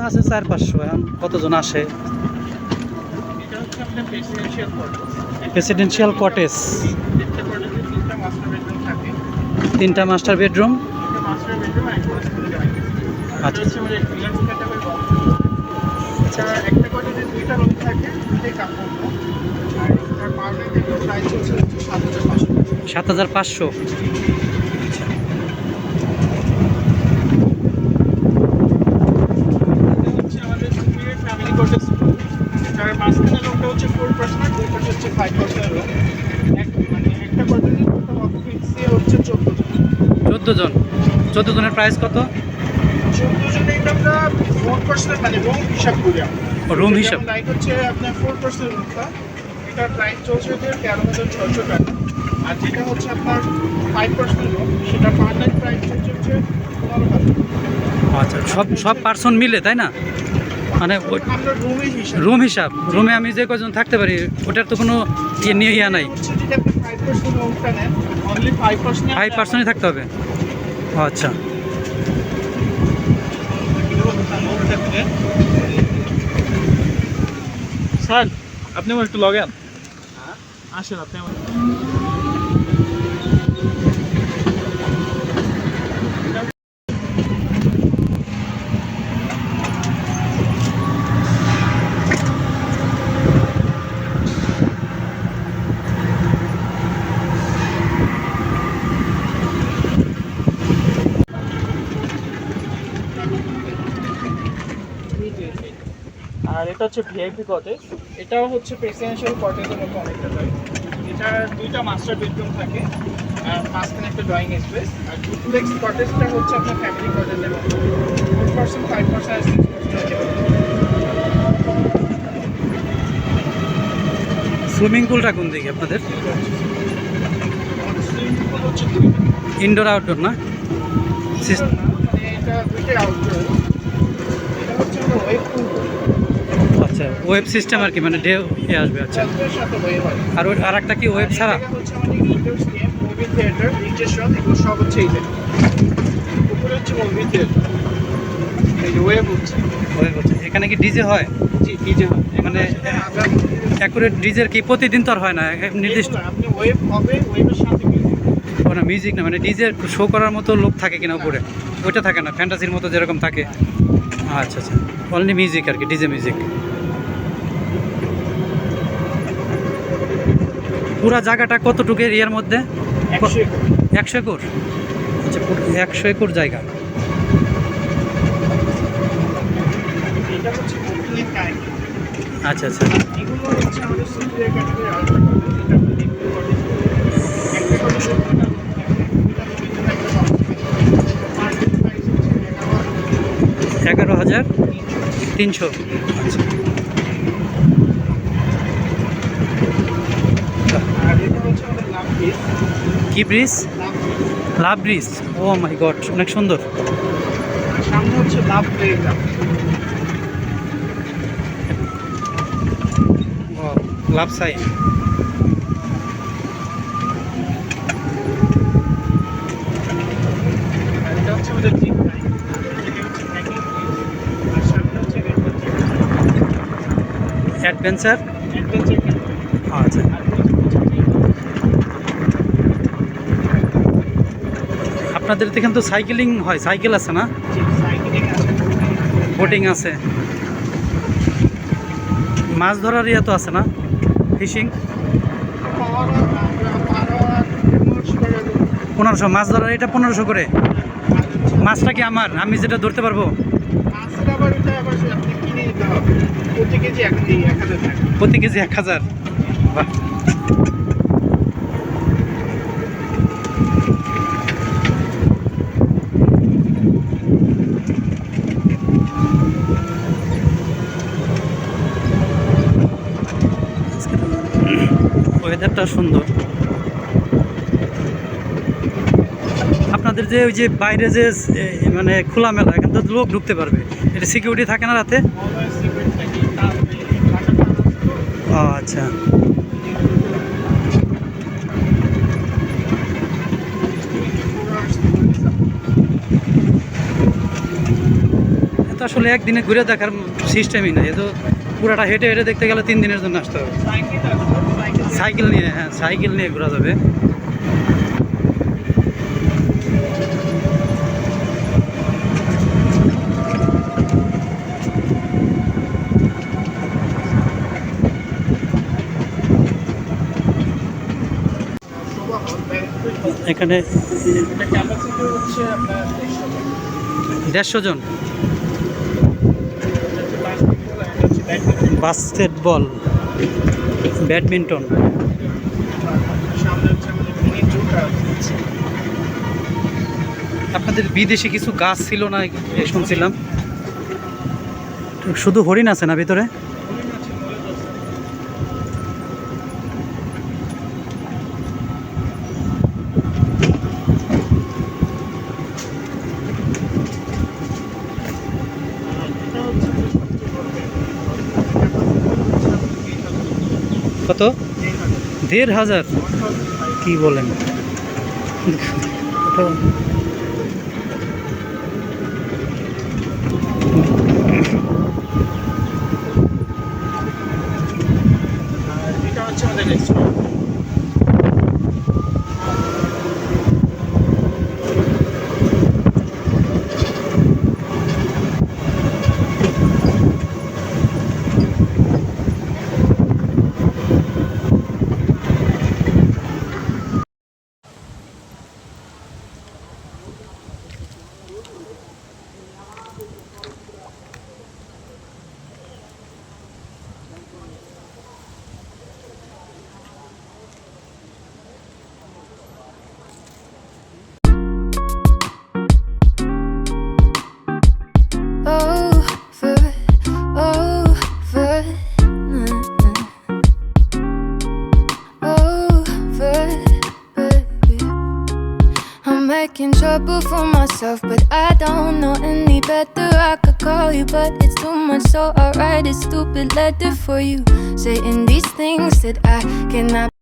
তো আছে চার, পাঁচশো, এখন কতজন আসে? প্রেসিডেন্সিয়াল কটেজ তিনটা মাস্টার বেডরুম থাকে তিনটা মাস্টার বেডরুম একটা মাস্টার বেডরুম আর একটা মাস্টার বেডরুম আচ্ছা। হচ্ছে আমাদের ভিলেজ ক্যাটাগরি আচ্ছা একটা কোয়ার্টারে দুইটা রুম থাকে দুইটাই কাপড় room। আর এটার পার্মানেন্ট একটা প্রাইস হচ্ছে সাত হাজার পাঁচশো সাত হাজার পাঁচশো এটা হচ্ছে আমাদের ফ্যামিলি তার মাঝখানে হচ্ছে ফোর পার্সেন্ট দুই হচ্ছে ফাইভ পার্সেন্ট এক মানে একটা কোয়ার্টারে টোটাল অকুপেন্সি হচ্ছে চোদ্দ জন। চোদ্দ জন। চোদ্দ জনের প্রাইস কত? চোদ্দ জনে এটা আমরা ফোর পার্সেন্ট মানে রুম হিসাব করি আমরা। রুম হিসাব। লাইক হচ্ছে আপনার ফোর পার্সেন্ট রুমটা এটার প্রাইস চলছে তেরো হাজার ছয়শো টাকা। আর যেটা হচ্ছে আপনার ফাইভ পার্সেন্ট রুম সেটা পার নাইট প্রাইস হচ্ছে পনেরো হাজার। আচ্ছা সব সব পার্সন মিলে তাই না? মানে রুম হিসাব রুমে আমি যে কজন থাকতে পারি ওটার তো কোনো ইয়ে নিয়ে ইয়া নাই। ফাইভ পার্সেন্ট রুমটা নেন অনলি ফাইভ পার্সেন্ট পার্সনই থাকতে হবে। ও আচ্ছা। স্যার আপনি আমার একটু লগেন আসেন আপনি আমার আর এটা হচ্ছে ভিআইপি কটেজ এটাও হচ্ছে প্রেসিডেন্সিয়াল কটেজের মতো অনেকটা টাইপ এটা দুইটা মাস্টার বেডরুম থাকে আর মাঝখানে একটা ড্রয়িং স্পেস আর ডুপ্লেক্স কটেজটা হচ্ছে আপনার ফ্যামিলি কটেজের মতো। Four percent five percent swimming পুলটা কোন দিকে আপনাদের? হচ্ছে ইনডোর আউটডোর না? মানে এটা দুইটাই আউটডোর এটা হচ্ছে আমরা ওয়েব পুল আচ্ছা ওয়েব সিস্টেম আর কি মানে ডে এ আসবে আচ্ছা। আর ওই আর একটা কি ওয়েব ছাড়া? এখানে কি ডিজে হয়? মানে অ্যাকুরেট ডিজের কি প্রতিদিন তো আর হয় না নির্দিষ্ট। ওয়েব। কোনো মিউজিক না মানে ডিজে শো করার মতো লোক থাকে কিনা উপরে? ওইটা থাকে না ফ্যান্টাসির মতো যেরকম থাকে। আচ্ছা আচ্ছা। অনলি মিউজিক আর কি ডিজে মিউজিক পুরা জায়গাটা কতটুকু এরিয়ার মধ্যে? একশো একর। একশো একর? আচ্ছা একশো একর জায়গা। আচ্ছা আচ্ছা। এগারো হাজার তিনশো। সুপিরিয়র ক্যাটাগরি আলাদা যেটা আপনি দেখতে পারেন একটা করে সত্তর টাকা এটা একটা মার্কেট প্রাইস হচ্ছে এগারো এগারো হাজার তিনশো তিনশো আচ্ছা আর এটা হচ্ছে আমাদের লাভ পিস কি bridge? Love bridge. Oh my god অনেক সুন্দর। সামনে হচ্ছে লাভ লাভ সাইন আর এটা হচ্ছে আমাদের জিপ লাইন এটা হচ্ছে হ্যাকিং আর সামনে হচ্ছে অ্যাডভেঞ্চার অ্যাডভেঞ্চার আচ্ছা আর পিছনে হচ্ছে জিপ। আপনাদের এখানে তো সাইকেলিং হয় সাইকেল আছে না? সাইকেলিং আছে বোটিং আছে। মাছ ধরার ইয়ে তো আছে না? ফিশিং? পনেরোশো মাছ ধরার এটা পনেরোশো করে? মাছটা কি আমার? আমি যেটা ধরতে পারব? প্রতি কেজি এক হাজার টাকা প্রতি কেজি এক হাজার বাহ ওয়েদারটা সুন্দর। আপনাদের যে ওই যে বাইরে যে মানে খোলামেলা, এখান তো লোক ঢুকতে পারবে। এটা সিকিউরিটি থাকে না রাতে? ও আচ্ছা। আসলে একদিনে ঘুরে দেখার সিস্টেমই নাই। এ তো পুরাটা হেঁটে হেঁটে দেখতে গেলে তিন দিনের জন্য আসতে হবে সাইকেল নিয়ে হ্যাঁ সাইকেল নিয়ে ঘোরা যাবে এখানে দেড়শো জন। জন এটা হচ্ছে basketball, এটা হচ্ছে বাস্কেটবল, ব্যাডমিন্টন মিনি। আপনাদের বিদেশে কিছু গাছ ছিল না শুনছিলাম শুধু হরিণ আছে না ভিতরে হরিণ আছে, ময়ূর আছে। আর এটা হচ্ছে যে সবচেয়ে বড় ব্যাপার। কত? দেড় হাজার? কি বলেন? Making trouble for myself, but I don't know any better. I could call you, but it's too much, so I write a stupid letter for you, saying these things that I cannot.